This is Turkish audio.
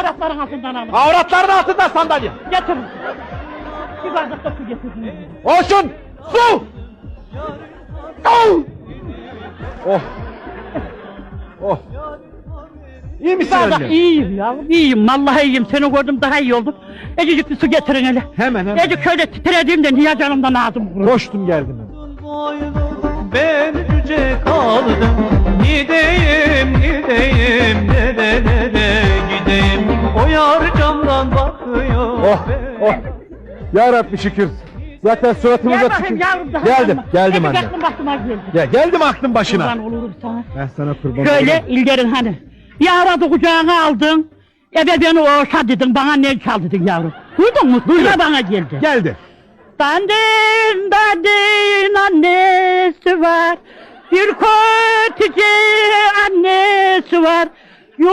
avratların altından alın. Avratların altında sandalye. Getirin. Bir bardak da su getirin. Olsun. Su. Oh. Oh. Oh. İyi misin Bardak anne? iyiyim ya, iyiyim. Vallahi iyiyim. Seni gördüm daha iyi oldum. Ececik bir su getirin hele. Hemen hemen. Ecik şöyle titrediğimde niye canımdan ağzım kuruyor. Koştum geldim hemen. Oh oh. Ya Rabbi şükür. Zaten suratımıza Gel bakayım yavrum daha. Geldim, bakma. geldim Ecik anne. aklım başıma geldi. Ya geldim aklın başına. Kurban olurum sana. Ben sana kurban Şöyle olurum. ilgerin hani. Bir aradı kucağına aldın. Ebe beni oşa dedin bana ne çal dedin yavrum. Duydun mu? Duydum. Sıra bana geldi. Geldi. Dandin dandin annesi var. Bir kötücü annesi var. Başı